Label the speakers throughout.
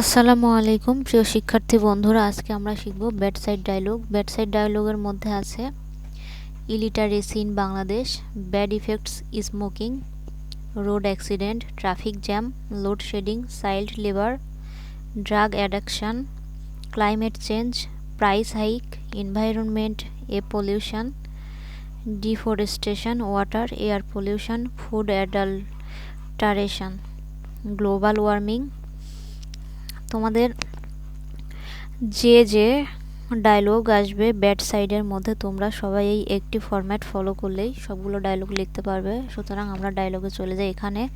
Speaker 1: আসসালামু আলাইকুম, প্রিয় শিক্ষার্থী বন্ধুরা, আজকে আমরা শিখব ব্যাটসাইড ডায়লগ। ব্যাটসাইড ডায়লগের মধ্যে আছে illiteracy in Bangladesh, bad effects, smoking, road accident, traffic jam loadshedding child labour, drug addiction, climate change, price hike, environment, A pollution, deforestation, water, air pollution, food adulteration, global warming তোমাদের যে যে dialogue আসবে bad সাইডের মধ্যে, তোমরা সবাই এই একটি ফরম্যাট ফলো করলেই সবগুলো ডায়লগ লিখতে পারবে। সুতরাং আমরা ডায়লগে চলে যাই। এখানে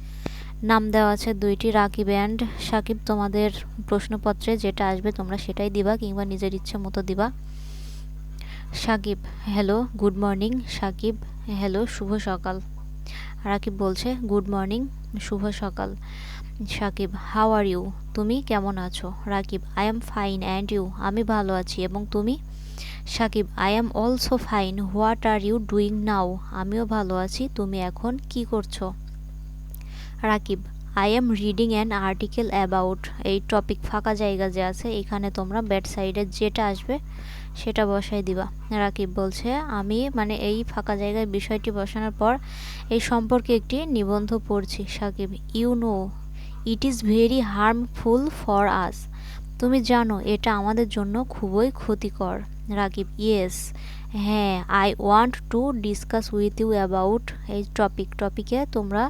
Speaker 1: নাম দেওয়া আছে দুইটি, রাকিব অ্যান্ড সাকিব। তোমাদের প্রশ্নপত্রে যেটা আসবে তোমরা সেটাই দিবা কিংবা নিজের ইচ্ছে মতো দিবা। Sakib hello good morning Sakib hello শুভ সকাল। রাকিব বলছে, গুড মর্নিং, শুভ সকাল। Sakib, how are you? তুমি কেমন আছো? Rakib, I am fine and you? আমি ভালো আছি, এবং তুমি? Sakib, I am also fine. What are you doing now? আমিও ভালো আছি, তুমি এখন কি করছ? Rakib I am reading an article about এই টপিক ফাঁকা জায়গা যে আছে, এখানে তোমরা ব্যাড সাইডে যেটা আসবে সেটা বসাই দিবা। রাকিব বলছে, আমি মানে এই ফাঁকা জায়গায় বিষয়টি বসানোর পর এই সম্পর্কে একটি নিবন্ধ পড়ছি। Sakib you know it is very harmful for us তুমি জানো, এটা আমাদের জন্য খুবই ক্ষতিকর। রাকিব ইয়েস হ্যাঁ I want to discuss with you about এই টপিক টপিকে তোমরা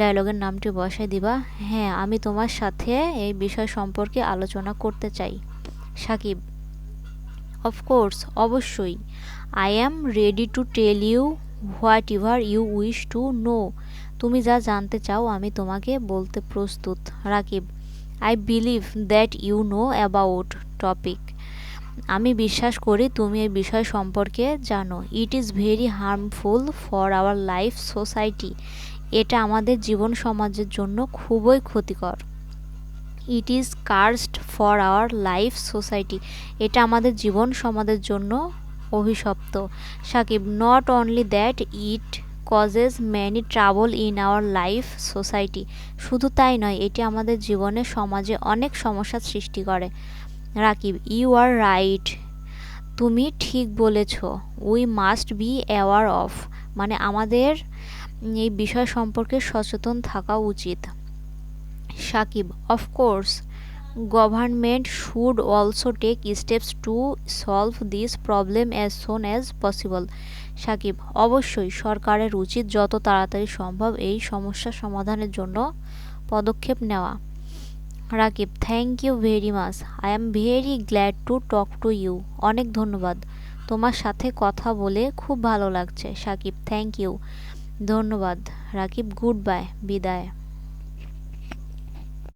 Speaker 1: ডায়লগের নামটি বসাই দিবা। হ্যাঁ আমি তোমার সাথে এই বিষয় সম্পর্কে আলোচনা করতে চাই। সাকিব অফকোর্স অবশ্যই। I am ready to tell you whatever you wish to know তুমি যা জানতে চাও, আমি তোমাকে বলতে প্রস্তুত। Rakib I believe that you know about topic আমি বিশ্বাস করি তুমি এই বিষয় সম্পর্কে জানো। It is very harmful for our life society এটা আমাদের জীবন সমাজের জন্য খুবই ক্ষতিকর। It is cursed for our life society এটা আমাদের জীবন সমাজের জন্য অভিশপ্ত। Sakib not only that it causes many trouble in our life society শুধু তাই নয়, এটি আমাদের জীবনে সমাজে অনেক সমস্যার সৃষ্টি করে। রাকিব ইউ আর রাইট তুমি ঠিক বলেছ we must be aware of মানে আমাদের এই বিষয় সম্পর্কে সচেতন থাকা উচিত। Sakib of course government should also take steps to solve this problem as soon as possible Sakib, অবশ্যই সরকারের উচিত যত তাড়াতাড়ি সম্ভব এই সমস্যা সমাধানের জন্য পদক্ষেপ নেওয়া। Rakib thank you very much I am very glad to talk to you অনেক ধন্যবাদ। তোমার সাথে কথা বলে খুব ভালো লাগছে। সাকিব থ্যাংক ইউ ধন্যবাদ রাকিব গুড বাই বিদায়।